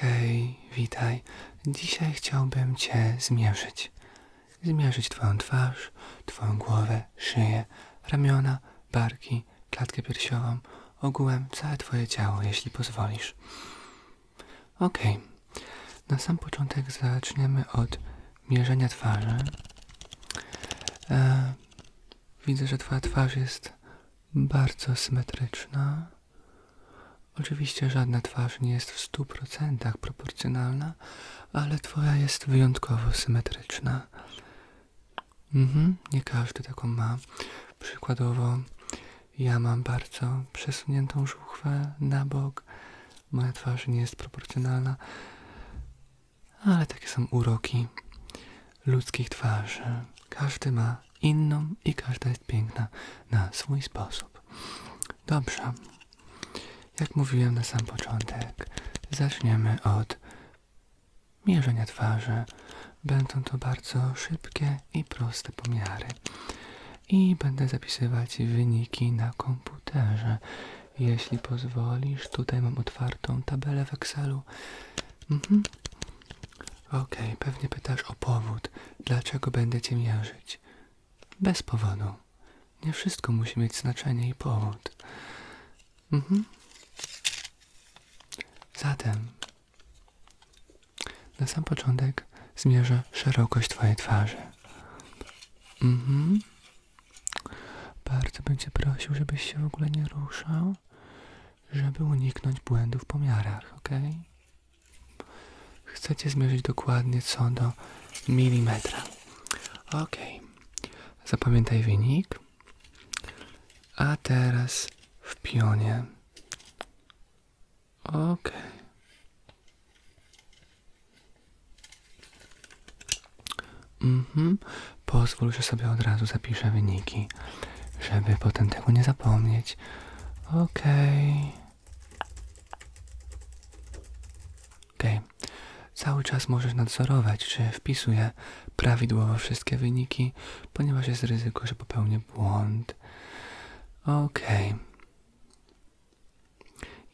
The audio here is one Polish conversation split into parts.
Hej, witaj. Dzisiaj chciałbym Cię zmierzyć. Zmierzyć Twoją twarz, Twoją głowę, szyję, ramiona, barki, klatkę piersiową, ogółem całe Twoje ciało, jeśli pozwolisz. Okej. Na sam początek zaczniemy od mierzenia twarzy. E, widzę, że Twoja twarz jest bardzo symetryczna. Oczywiście żadna twarz nie jest w 100% proporcjonalna, ale Twoja jest wyjątkowo symetryczna. Mhm, nie każdy taką ma. Przykładowo, ja mam bardzo przesuniętą żuchwę na bok. Moja twarz nie jest proporcjonalna, ale takie są uroki ludzkich twarzy. Każdy ma inną i każda jest piękna na swój sposób. Dobrze. Jak mówiłem na sam początek, zaczniemy od mierzenia twarzy. Będą to bardzo szybkie i proste pomiary. I będę zapisywać wyniki na komputerze. Jeśli pozwolisz, tutaj mam otwartą tabelę w Excelu. Mhm. Okej, pewnie pytasz o powód, dlaczego będę cię mierzyć. Bez powodu. Nie wszystko musi mieć znaczenie i powód. Mhm. Zatem, na sam początek zmierzę szerokość Twojej twarzy. Mhm. Bardzo bym Cię prosił, żebyś się w ogóle nie ruszał, żeby uniknąć błędów w pomiarach, ok? Chcę Cię zmierzyć dokładnie co do milimetra. Ok. Zapamiętaj wynik. A teraz w pionie. Ok. Mhm. Pozwól, że sobie od razu zapiszę wyniki, żeby potem tego nie zapomnieć. Okej. Okej. Cały czas możesz nadzorować, czy wpisuję prawidłowo wszystkie wyniki, ponieważ jest ryzyko, że popełnię błąd. Okej.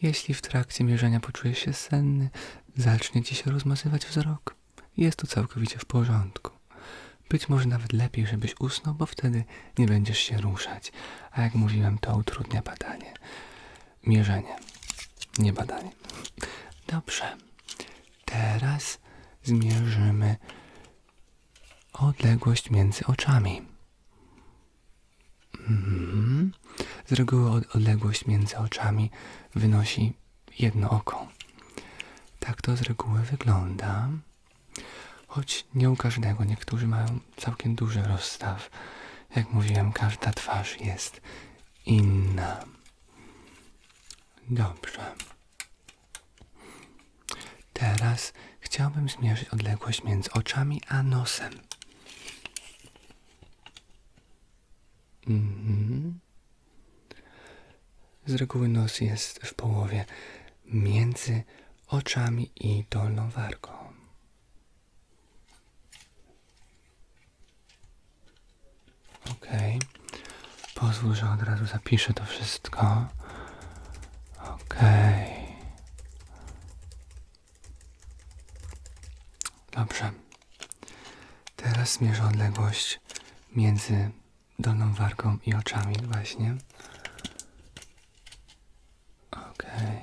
Jeśli w trakcie mierzenia poczujesz się senny, zacznie ci się rozmazywać wzrok. Jest to całkowicie w porządku. Być może nawet lepiej, żebyś usnął, bo wtedy nie będziesz się ruszać. A jak mówiłem, to utrudnia badanie. Mierzenie, nie badanie. Dobrze. Teraz zmierzymy odległość między oczami. Mhm. Z reguły od- odległość między oczami wynosi jedno oko. Tak to z reguły wygląda. Choć nie u każdego, niektórzy mają całkiem duży rozstaw. Jak mówiłem, każda twarz jest inna. Dobrze. Teraz chciałbym zmierzyć odległość między oczami a nosem. Mhm. Z reguły nos jest w połowie między oczami i dolną wargą. Okej. Pozwól, że od razu zapiszę to wszystko. Okej. Dobrze. Teraz zmierzę odległość między dolną wargą i oczami właśnie. Okej.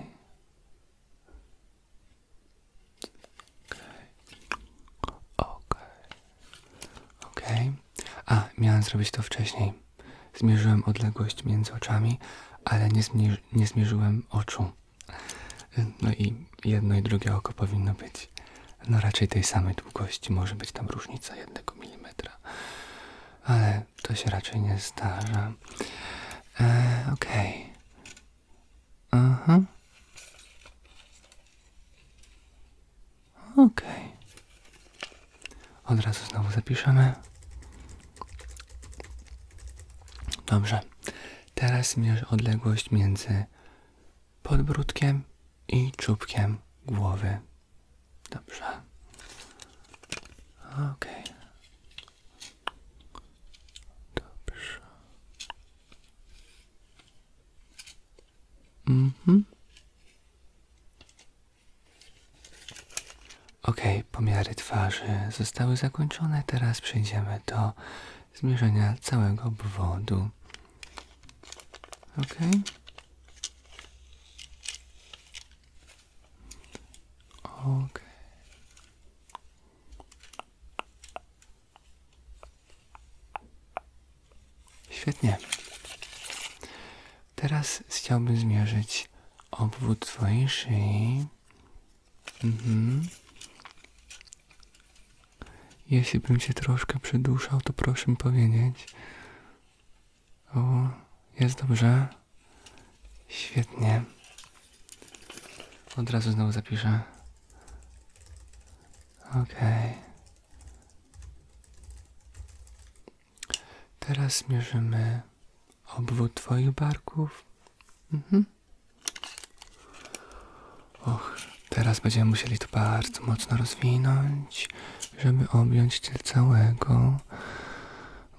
Okej. Okej. A, miałem zrobić to wcześniej. Zmierzyłem odległość między oczami, ale nie, nie zmierzyłem oczu. No i jedno i drugie oko powinno być no raczej tej samej długości. Może być tam różnica jednego milimetra. Ale to się raczej nie zdarza. E, Okej. Aha. Okej. Od razu znowu zapiszemy. Dobrze. Teraz mierzę odległość między podbródkiem i czubkiem głowy. Dobrze. Okej. Dobrze. Mhm. Okej, pomiary twarzy zostały zakończone. Teraz przejdziemy do zmierzenia całego obwodu. Okej. Okej. Świetnie. Teraz chciałbym zmierzyć obwód twojej szyi. Mhm. Jeśli bym cię troszkę przyduszał, to proszę mi powiedzieć. O, jest dobrze. Świetnie. Od razu znowu zapiszę. Okej. Teraz zmierzymy obwód twoich barków. Mhm. Och, teraz będziemy musieli to bardzo mocno rozwinąć, żeby objąć cię całego.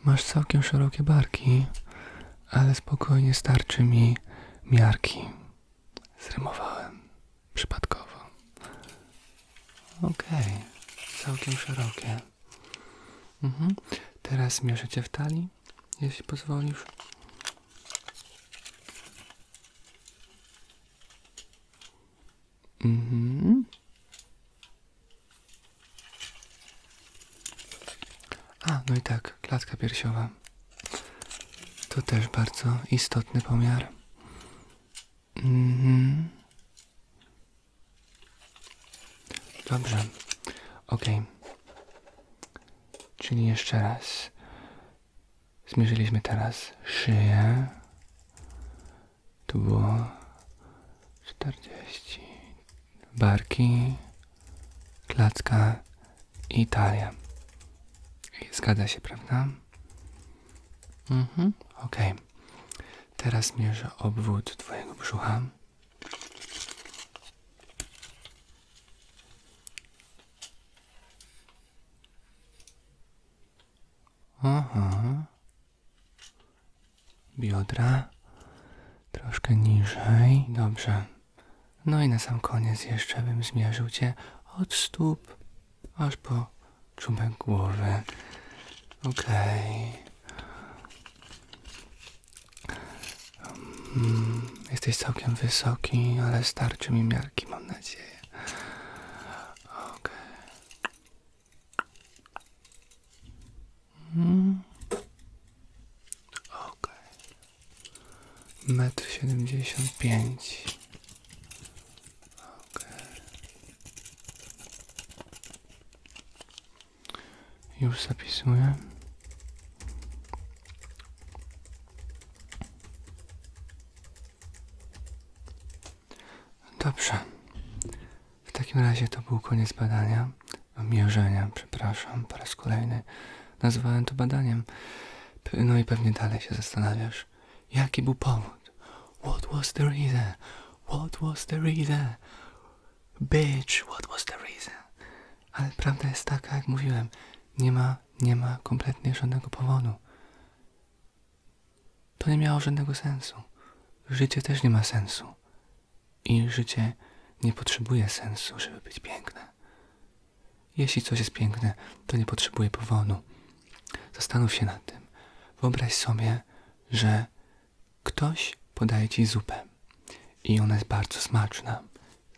Masz całkiem szerokie barki, ale spokojnie starczy mi miarki. Zrymowałem przypadkowo. Okej, całkiem szerokie. Mhm. Teraz zmierzę cię w talii, jeśli pozwolisz. Mhm. A, no i tak, klatka piersiowa. To też bardzo istotny pomiar. Mhm. Dobrze. Okej. Czyli jeszcze raz. Zmierzyliśmy teraz szyję. Tu było 40. Barki, klatka i talia. Zgadza się, prawda? Mhm, okej. Teraz mierzę obwód twojego brzucha. Aha. Biodra. Troszkę niżej. Dobrze. No i na sam koniec jeszcze bym zmierzył cię od stóp aż po czubek głowy. Okej. Mm, jesteś całkiem wysoki, ale starczy mi miarki, mam nadzieję. Okej. Mm. Metr siedemdziesiąt pięć. Już zapisuję. Dobrze. W takim razie to był koniec badania. Mierzenia, przepraszam, po raz kolejny. Nazwałem to badaniem. No i pewnie dalej się zastanawiasz, jaki był powód? What was the reason? What was the reason? Bitch, what was the reason? Ale prawda jest taka, jak mówiłem, nie ma, nie ma kompletnie żadnego powodu. To nie miało żadnego sensu. Życie też nie ma sensu. I życie nie potrzebuje sensu, żeby być piękne. Jeśli coś jest piękne, to nie potrzebuje powodu. Zastanów się nad tym. Wyobraź sobie, że ktoś podaje ci zupę i ona jest bardzo smaczna.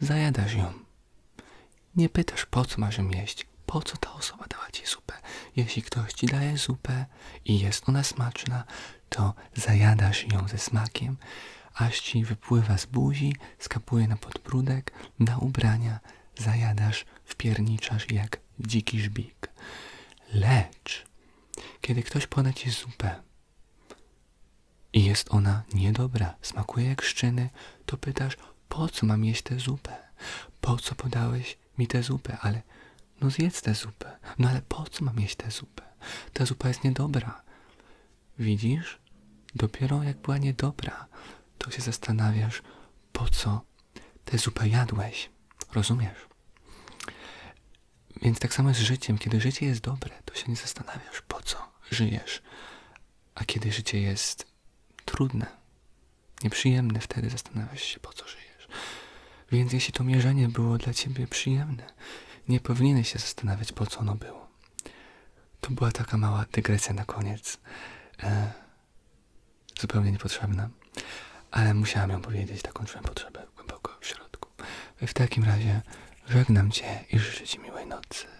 Zajadasz ją. Nie pytasz, po co masz ją jeść, po co ta osoba dała ci zupę. Jeśli ktoś ci daje zupę i jest ona smaczna, to zajadasz ją ze smakiem, aż ci wypływa z buzi, skapuje na podbródek, na ubrania, zajadasz, wpierniczasz jak dziki żbik. Lecz, kiedy ktoś poda ci zupę i jest ona niedobra, smakuje jak szczyny, to pytasz, po co mam jeść tę zupę? Po co podałeś mi tę zupę? Ale no zjedz tę zupę. No ale po co mam jeść tę zupę? Ta zupa jest niedobra. Widzisz? Dopiero jak była niedobra, to się zastanawiasz, po co tę zupę jadłeś. Rozumiesz? Więc tak samo z życiem. Kiedy życie jest dobre, to się nie zastanawiasz, po co żyjesz. A kiedy życie jest trudne, nieprzyjemne, wtedy zastanawiasz się, po co żyjesz. Więc jeśli to mierzenie było dla ciebie przyjemne, nie powinieneś się zastanawiać, po co ono było. To była taka mała dygresja na koniec. E, zupełnie niepotrzebna. Ale musiałam ją powiedzieć, taką czułem potrzebę głęboko w środku. W takim razie żegnam cię i życzę ci miłej nocy.